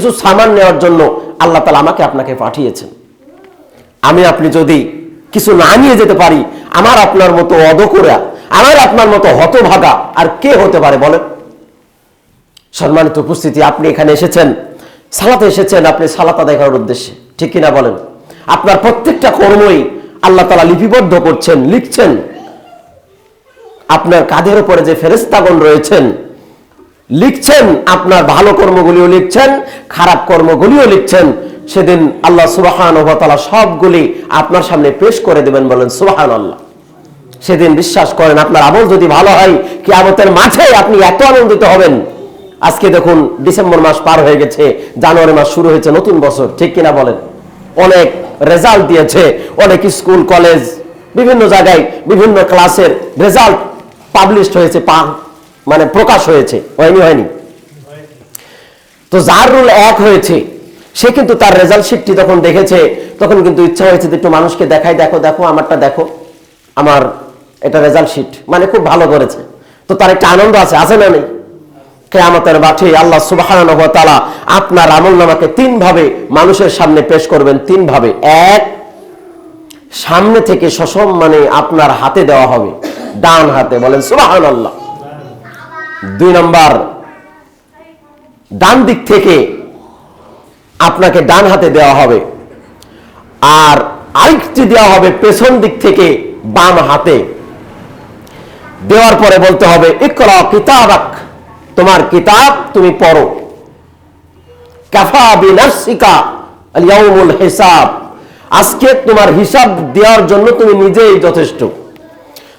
কিছু সামান নেওয়ার জন্য আল্লাহ তালা আমাকে আপনাকে পাঠিয়েছেন। আমি আপনি যদি কিছু না নিয়ে যেতে পারি, আমার আপনার মতো অদকরা আমার আপনার মতো হতভাগা আর কে হতে পারে বলেন? সম্মানিত উপস্থিতি, আপনি এখানে এসেছেন, সালাতে এসেছেন, আপনি সালাত আদায় করার উদ্দেশ্যে, ঠিক কিনা বলেন? আপনার প্রত্যেকটা কর্মই আল্লাহ তালা লিপিবদ্ধ করছেন, লিখছেন। আপনার কাঁধের উপরে যে ফেরেস্তাগণ রয়েছেন লিখছেন, আপনার ভালো কর্মগুলিও লিখছেন, খারাপ কর্মগুলিও লিখছেন। সেদিন আল্লাহ সুবাহান সবগুলি আপনার সামনে পেশ করে দেবেন বলেন সুবাহান আল্লাহ সেদিন বিশ্বাস করেন, আপনার আমল যদি ভালো হয় কি আমতের মাঝে আপনি এত আনন্দিত হবেন। আজকে দেখুন, ডিসেম্বর মাস পার হয়ে গেছে, জানুয়ারি মাস শুরু হয়েছে, নতুন বছর, ঠিক কিনা বলেন? অনেক রেজাল্ট দিয়েছে, অনেক স্কুল, কলেজ, বিভিন্ন জায়গায় বিভিন্ন ক্লাসের রেজাল্ট পাবলিশড হয়েছে মানে প্রকাশ হয়েছে, হয়নি হয়নি? তো যার রুল এক হয়েছে। সে কিন্তু তার রেজাল্ট শিটটি যখন দেখেছে, তখন কিন্তু ইচ্ছা হয়েছে একটু মানুষকে দেখাই, দেখো দেখো, আমারটা দেখো। আমার এটা রেজাল্ট শিট মানে খুব ভালো করেছে। তো তার একটা আনন্দ আছে আছে না নেই? কেয়ামতের মাঠে আল্লাহ ওয়া আপনার আমল নামাকে তিন ভাবে মানুষের সামনে পেশ করবেন তিন ভাবে এক, সামনে থেকে সসম্মানে আপনার হাতে দেওয়া হবে, ডান হাতে, বলেন সুবহানাল্লাহ। দুই নম্বর ডান দিক থেকে আপনাকে ডান হাতে দেওয়া হবে। আর আরেকটি দেওয়া হবে পেছন দিক থেকে বাম হাতে। দেওয়ার পরে বলতে হবে, ইকরা কিতাবাক, তোমার কিতাব তুমি পড়ো। কাফা বিনাফসিকা আল ইয়াউমুল হিসাব। আজকে তোমার হিসাব দেওয়ার জন্য তুমি নিজেই যথেষ্ট।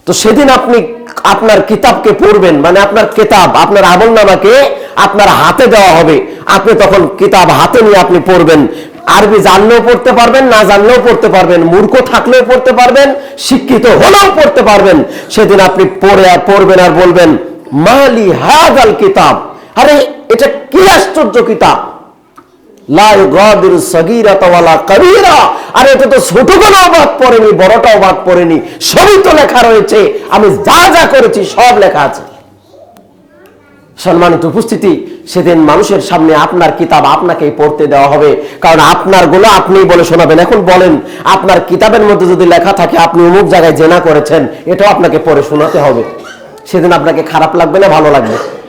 তো সেদিন আপনি আপনার কিতাবকে পড়বেন মানে আপনার কিতাব, আপনার আমল নামাকে আপনার হাতে দেওয়া হবে। আপনি তখন কিতাব হাতে নিয়ে আপনি পড়বেন। আরবি জানলেও পড়তে পারবেন, না জানলেও পড়তে পারবেন। মূর্খ থাকলেও পড়তে পারবেন, শিক্ষিত হলেও পড়তে পারবেন। সেদিন আপনি পড়ে আর পড়বেন আর বলবেন, মালি হাজাল কিতাব। আরে, এটা কি আশ্চর্য কিতাব? তো ছোট কোনও বাদ পড়েনি, বড়টাও বাদ পড়েনি। সবই তো লেখা রয়েছে। আমি যা যা করেছি, সব লেখা আছে। সম্মানিত উপস্থিতি, সেদিন মানুষের সামনে আপনার কিতাব আপনাকেই পড়তে দেওয়া হবে। কারণ আপনারগুলো আপনিই বলে শোনাবেন। এখন বলেন, আপনার কিতাবের মধ্যে যদি লেখা থাকে, আপনি অমুক জায়গায় জেনা করেছেন, এটাও আপনাকে পড়ে শোনাতে হবে। সেদিন আপনাকে খারাপ লাগবে না, ভালো লাগবে?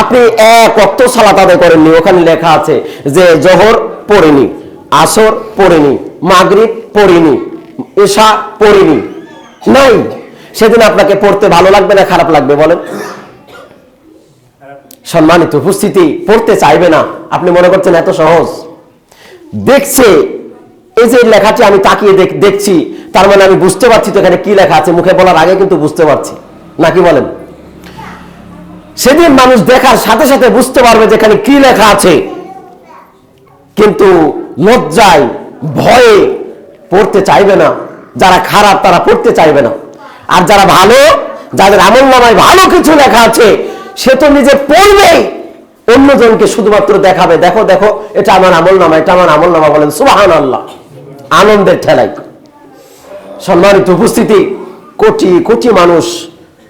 আপনি এক অক্ত সালাত আদায় করেননি, ওখানে লেখা আছে যে জহর পড়েনি, আসর পড়েনি, মাগরিব পড়িনি এশা পড়িনি, নাই। সেদিন আপনাকে পড়তে ভালো লাগবে না খারাপ লাগবে বলেন? সম্মানিত উপস্থিতি, পড়তে চাইবে না, আপনি মনে করছেন এত সহজ? দেখছে, এই যে লেখাটি আমি তাকিয়ে দেখ- দেখছি, তার মানে আমি বুঝতে পারছি তো এখানে কি লেখা আছে, মুখে বলার আগে কিন্তু বুঝতে পারছি। নাকি বলেন? সেদিন মানুষ দেখার সাথে সাথে বুঝতে পারবে যেখানে কি লেখা আছে। কিন্তু লজ্জায়, ভয়ে পড়তে চাইবে না। যারা খারাপ, তারা পড়তে চাইবে না। আর যারা ভালো, যাদের আমল নামায় ভালো কিছু লেখা আছে, সে তো নিজে পড়বে অন্যজনকে শুধুমাত্র দেখাবে, দেখো দেখো, এটা আমার আমল নামা, এটা আমার আমল নামা, বলেন সুবাহান আল্লাহ আনন্দের ঠেলাই সম্মানিত উপস্থিতি, কোটি কোটি মানুষ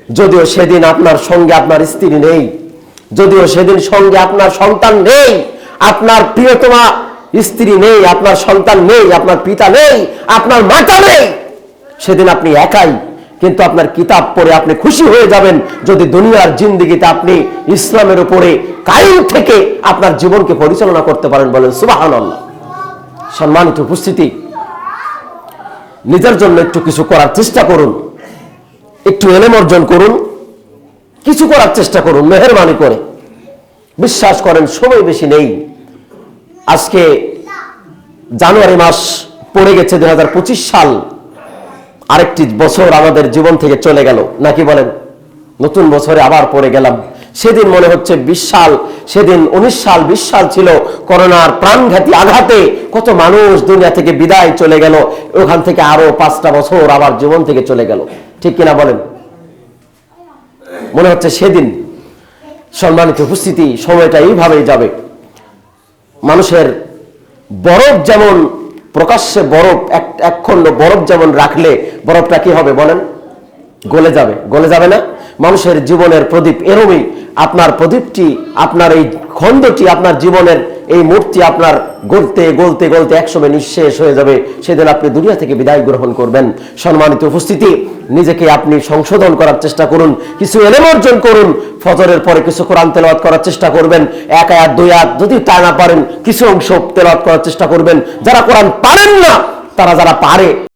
যদিও সেদিন আপনার সঙ্গে আপনার স্ত্রী নেই, যদিও সেদিন সঙ্গে আপনার সন্তান নেই, আপনার প্রিয়তমা স্ত্রী নেই, আপনার সন্তান নেই, আপনার পিতা নেই, আপনার মাতা নেই, সেদিন আপনি একাই, কিন্তু আপনার কিতাব পড়ে আপনি খুশি হয়ে যাবেন যদি দুনিয়ার জিন্দিগিতে আপনি ইসলামের উপরে কায়ম থেকে আপনার জীবনকে পরিচালনা করতে পারেন বলেন সুবাহান সম্মানিত উপস্থিতি, নিজের জন্য একটু কিছু করার চেষ্টা করুন। একটু এলেম অর্জন করুন, কিছু করার চেষ্টা করুন, মেহরবানি করে। বিশ্বাস করেন, সময় বেশি নেই। আজকে জানুয়ারি মাস পড়ে গেছে দুই সাল। আরেকটি বছর আমাদের জীবন থেকে চলে গেল। নাকি বলেন? নতুন বছরে আবার পড়ে গেলাম। সেদিন মনে হচ্ছে বিশ সাল, সেদিন উনিশ সাল, বিশ সাল ছিল করোনার প্রাণঘাতী আঘাতে। কত মানুষ দুনিয়া থেকে বিদায় চলে গেল। ওখান থেকে আরও পাঁচটা বছর আবার জীবন থেকে চলে গেল। ঠিক কিনা বলেন? মনে হচ্ছে সেদিন সম্মানিত উপস্থিতি সময়টা এইভাবেই যাবে। মানুষের বরফ যেমন প্রকাশ্যে বরফ, এক খণ্ড বরফ যেমন রাখলে বরফটা কি হবে বলেন? গলে যাবে। গলে যাবে না? মানুষের জীবনের প্রদীপ এরমই। আপনার প্রদীপটি, আপনার এই খণ্ডটি আপনার জীবনের এই মূর্তি আপনার গলতে গলতে গলতে একসময় নিঃশেষ হয়ে যাবে। সেদিন আপনি দুনিয়া থেকে বিদায় গ্রহণ করবেন। সম্মানিত উপস্থিতি, নিজেকে আপনি সংশোধন করার চেষ্টা করুন, কিছু এলেম অর্জন করুন, ফজরের পরে কিছু কোরআন তেলাওয়াত করার চেষ্টা করবেন, এক আয়াত, দুই আয়াত, যদি তা না পারেন, কিছু অংশ তেলাওয়াত করার চেষ্টা করবেন। যারা কোরআন পারেন না, তারা যারা পারে